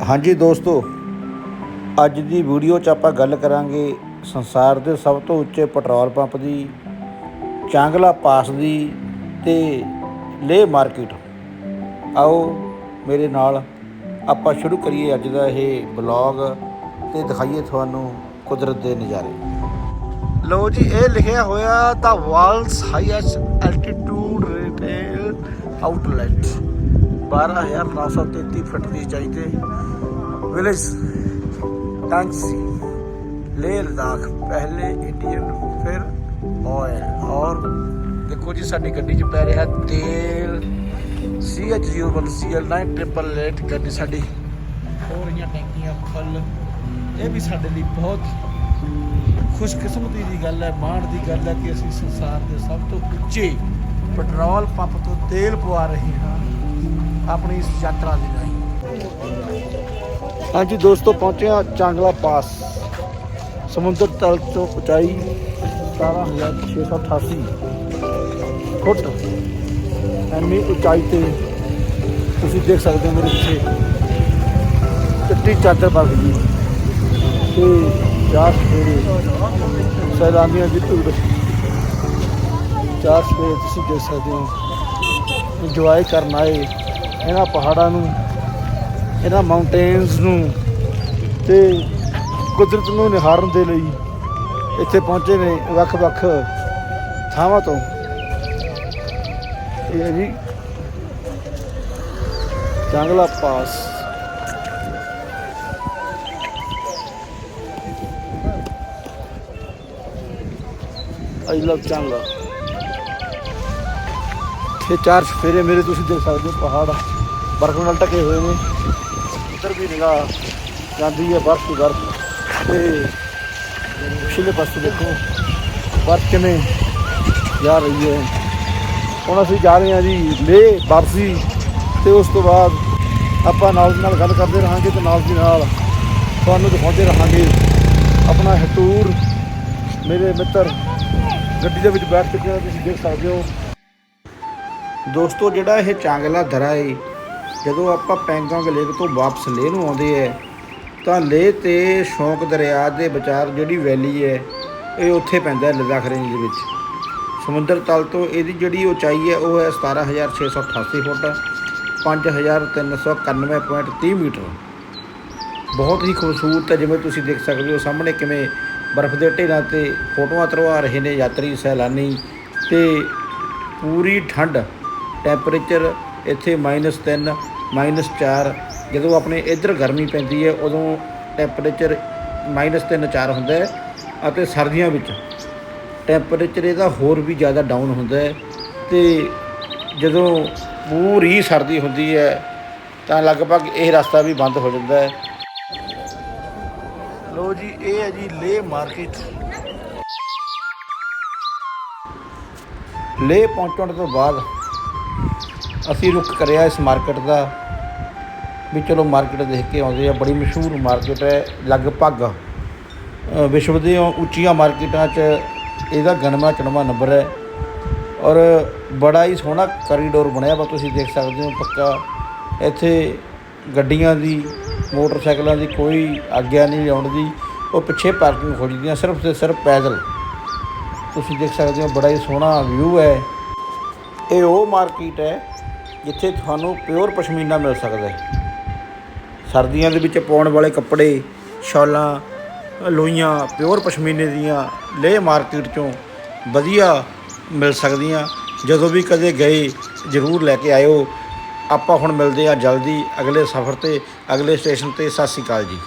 ਹਾਂਜੀ ਦੋਸਤੋ, ਅੱਜ ਦੀ ਵੀਡੀਓ 'ਚ ਆਪਾਂ ਗੱਲ ਕਰਾਂਗੇ ਸੰਸਾਰ ਦੇ ਸਭ ਤੋਂ ਉੱਚੇ ਪੈਟਰੋਲ ਪੰਪ ਦੀ, ਚਾਂਗਲਾ ਪਾਸ ਦੀ ਤੇ ਲੇਹ ਮਾਰਕੀਟ। ਆਓ ਮੇਰੇ ਨਾਲ ਆਪਾਂ ਸ਼ੁਰੂ ਕਰੀਏ ਅੱਜ ਦਾ ਇਹ ਬਲੌਗ ਤੇ ਦਿਖਾਈਏ ਤੁਹਾਨੂੰ ਕੁਦਰਤ ਦੇ ਨਜ਼ਾਰੇ। ਲੋ ਜੀ, ਇਹ ਲਿਖਿਆ ਹੋਇਆ ਦਾ world's highest altitude retail outlet. 12933 ਫੁੱਟ ਦੀ ਉਚਾਈ ਤੇ ਵਿਲੇਜ ਟੈਂਕਸੀ ਲੇਹ ਲਦਾਖ, ਪਹਿਲੇ ਇੰਡੀਅਨ, ਫਿਰ ਆਇਲ। ਔਰ ਦੇਖੋ ਜੀ, ਸਾਡੀ ਗੱਡੀ 'ਚ ਪੈ ਰਿਹਾ ਤੇਲ। CH01 CL9 ਟ੍ਰਿਪਲ ਲੇਟ ਗੱਡੀ ਸਾਡੀ। ਹੋ ਰਹੀਆਂ ਟੈਂਕੀਆਂ ਫੁੱਲ ਇਹ ਵੀ ਸਾਡੇ ਲਈ ਬਹੁਤ ਖੁਸ਼ਕਿਸਮਤੀ ਦੀ ਗੱਲ ਹੈ, ਮਾਣ ਦੀ ਗੱਲ ਹੈ ਕਿ ਅਸੀਂ ਸੰਸਾਰ ਦੇ ਸਭ ਤੋਂ ਉੱਚੇ ਪੈਟਰੋਲ ਪੰਪ ਤੋਂ ਤੇਲ ਪਵਾ ਰਹੇ ਹਾਂ। ਆਪਣੀ ਇਸ ਯਾਤਰਾ ਦੇ ਲਈ ਹਾਂਜੀ ਦੋਸਤੋ ਪਹੁੰਚਿਆ ਚਾਂਗਲਾ ਪਾਸ। ਸਮੁੰਦਰ ਤਲ ਤੋਂ ਉਚਾਈ 17688 ਫੁੱਟ। ਐਨੀ ਉਚਾਈ ਤੇ ਤੁਸੀਂ ਦੇਖ ਸਕਦੇ ਹੋ ਮੇਰੇ ਪਿੱਛੇ ਚਿੱਟੀ ਚਾਦਰ ਬਰਫ ਦੀ ਤੇ ਚਾਰ ਸਵੇਰੇ ਸੈਲਾਨੀਆਂ ਦੀ ਭੀੜ ਚਾਰ ਸਵੇਰੇ ਤੁਸੀਂ ਦੇਖ ਸਕਦੇ ਹੋ। ਇੰਜੋਏ ਕਰਨ ਆਏ ਇਹਨਾਂ ਪਹਾੜਾਂ ਨੂੰ, ਇਹਨਾਂ ਮਾਊਂਟੇਨਸ ਨੂੰ ਤੇ ਕੁਦਰਤ ਨੂੰ ਨਿਹਾਰਨ ਦੇ ਲਈ ਇੱਥੇ ਪਹੁੰਚੇ ਨੇ ਵੱਖ-ਵੱਖ ਥਾਵਾਂ ਤੋਂ। ਇਹ ਹੈ ਜੀ ਚਾਂਗਲਾ ਪਾਸ। ਆਈ ਲਵ ਚਾਂਗਲਾ ਇਹ ਚਾਰ ਸਫੇਰੇ ਮੇਰੇ ਤੁਸੀਂ ਦੇਖ ਸਕਦੇ ਹੋ, ਪਹਾੜ ਬਰਫ਼ ਨਾਲ ਢਕੇ ਹੋਏ ਨੇ। ਉੱਧਰ ਵੀ ਨਿਗਾਹ ਜਾਂਦੀ ਹੈ, ਬਰਫ਼ ਦੀ ਬਰਫ਼। ਤੇ ਪਿਛਲੇ ਪਾਸੇ ਦੇਖੋ, ਬਰਫ਼ ਕਿਵੇਂ ਜਾ ਰਹੀ ਹੈ। ਹੁਣ ਅਸੀਂ ਜਾ ਰਹੇ ਹਾਂ ਜੀ ਲੇਹ ਵਾਪਸੀ ਤੇ ਉਸ ਤੋਂ ਬਾਅਦ ਆਪਾਂ ਨਾਲ ਦੀ ਨਾਲ ਗੱਲ ਕਰਦੇ ਰਹਾਂਗੇ ਤੇ ਨਾਲ ਦੀ ਨਾਲ ਤੁਹਾਨੂੰ ਦਿਖਾਉਂਦੇ ਰਹਾਂਗੇ ਆਪਣਾ ਇਹ ਟੂਰ ਮੇਰੇ ਮਿੱਤਰ, ਗੱਡੀ ਦੇ ਵਿੱਚ ਬੈਠ ਚੁੱਕੇ ਹੋ, ਤੁਸੀਂ ਦੇਖ ਸਕਦੇ ਹੋ। ਦੋਸਤੋ, ਜਿਹੜਾ ਇਹ ਚਾਂਗਲਾ ਦਰਾ ਏ, ਜਦੋਂ ਆਪਾਂ ਪੈਂਗੋਂਗ ਲੇਕ ਤੋਂ ਵਾਪਸ ਲੇਹ ਨੂੰ ਆਉਂਦੇ ਐ, ਤਾਂ ਲੇਹ ਤੇ ਸ਼ੌਂਕ ਦਰਿਆ ਦੇ ਵਿਚਾਰ ਜਿਹੜੀ ਵੈਲੀ ਹੈ ਇਹ ਉੱਥੇ ਪੈਂਦਾ ਹੈ ਲਦਾਖ ਰੇਂਜ ਦੇ ਵਿੱਚ। ਸਮੁੰਦਰ ਤਲ ਤੋਂ ਇਹਦੀ ਜਿਹੜੀ ਉਚਾਈ ਹੈ ਉਹ ਹੈ 17688 ਫੁੱਟ 5391.30 ਮੀਟਰ। ਬਹੁਤ ਹੀ ਖੂਬਸੂਰਤ ਹੈ ਜਿਵੇਂ ਤੁਸੀਂ ਦੇਖ ਸਕਦੇ ਹੋ ਸਾਹਮਣੇ ਕਿਵੇਂ ਬਰਫ਼ ਦੇ ਢੇਰਾਂ ਤੇ ਫੋਟੋਆਂ ਤਰਵਾ ਰਹੇ ਨੇ ਯਾਤਰੀ, ਸੈਲਾਨੀ ਤੇ ਪੂਰੀ ਠੰਡ। ਟੈਂਪਰੇਚਰ ਇੱਥੇ -3 -4 ਜਦੋਂ ਆਪਣੇ ਇੱਧਰ ਗਰਮੀ ਪੈਂਦੀ ਹੈ, ਉਦੋਂ ਟੈਂਪਰੇਚਰ -3 4 ਹੁੰਦਾ ਹੈ ਅਤੇ ਸਰਦੀਆਂ ਵਿੱਚ ਟੈਂਪਰੇਚਰ ਇਹਦਾ ਹੋਰ ਵੀ ਜ਼ਿਆਦਾ ਡਾਊਨ ਹੁੰਦਾ ਹੈ ਤੇ ਜਦੋਂ ਪੂਰੀ ਸਰਦੀ ਹੁੰਦੀ ਹੈ, ਤਾਂ ਲਗਭਗ ਇਹ ਰਸਤਾ ਵੀ ਬੰਦ ਹੋ ਜਾਂਦਾ ਹੈ। ਲੋ ਜੀ, ਇਹ ਹੈ ਜੀ ਲੇਹ ਮਾਰਕੀਟ। ਲੇਹ ਪਹੁੰਚਣ ਤੋਂ ਬਾਅਦ ਅਸੀਂ ਰੁਕ ਕਰਿਆ ਇਸ ਮਾਰਕੀਟ ਦਾ, ਵੀ ਚਲੋ ਮਾਰਕੀਟ ਦੇਖ ਕੇ ਆਉਂਦੇ ਆ, ਬੜੀ ਮਸ਼ਹੂਰ ਮਾਰਕੀਟ ਹੈ, ਲਗਭਗ ਵਿਸ਼ਵ ਦੇ ਉੱਚੀਆਂ ਮਾਰਕੀਟਾਂ 'ਚ ਇਹਦਾ ਗਣਵਾ ਚੜਵਾ ਨੰਬਰ ਹੈ। ਔਰ ਬੜਾ ਹੀ ਸੋਹਣਾ ਕੋਰੀਡੋਰ ਬਣਿਆ ਵਾ, ਤੁਸੀਂ ਦੇਖ ਸਕਦੇ ਹੋ ਪੱਕਾ। ਇੱਥੇ ਗੱਡੀਆਂ ਦੀ, ਮੋਟਰਸਾਈਕਲਾਂ ਦੀ ਕੋਈ ਆਗਿਆ ਨਹੀਂ ਲਿਆਉਣ ਦੀ, ਉਹ ਪਿੱਛੇ ਪਾਰਕਿੰਗ ਹੋ ਸਿਰਫ ਤੇ ਸਿਰਫ ਪੈਦਲ। ਤੁਸੀਂ ਦੇਖ ਸਕਦੇ ਹੋ, ਬੜਾ ਹੀ ਸੋਹਣਾ ਵਿਊ ਹੈ। ਇਹ ਉਹ ਮਾਰਕੀਟ ਹੈ ਜਿੱਥੇ ਤੁਹਾਨੂੰ ਪਿਓਰ ਪਸ਼ਮੀਨਾ ਮਿਲ ਸਕਦਾ ਹੈ। ਸਰਦੀਆਂ ਦੇ ਵਿੱਚ ਪਾਉਣ ਵਾਲੇ ਕੱਪੜੇ, ਸ਼ਾਲਾਂ, ਲੋਈਆਂ, ਪਿਓਰ ਪਸ਼ਮੀਨੇ ਦੀਆਂ ਲੇਹ ਮਾਰਕੀਟ ਚੋਂ ਵਧੀਆ ਮਿਲ ਸਕਦੀਆਂ। ਜਦੋਂ ਵੀ ਕਦੇ ਗਏ, ਜ਼ਰੂਰ ਲੈ ਕੇ ਆਇਓ। ਆਪਾਂ ਹੁਣ ਮਿਲਦੇ ਆ ਜਲਦੀ ਅਗਲੇ ਸਫ਼ਰ ਤੇ, ਅਗਲੇ ਸਟੇਸ਼ਨ ਤੇ। ਸਤਿ ਸ਼੍ਰੀ ਅਕਾਲ ਜੀ।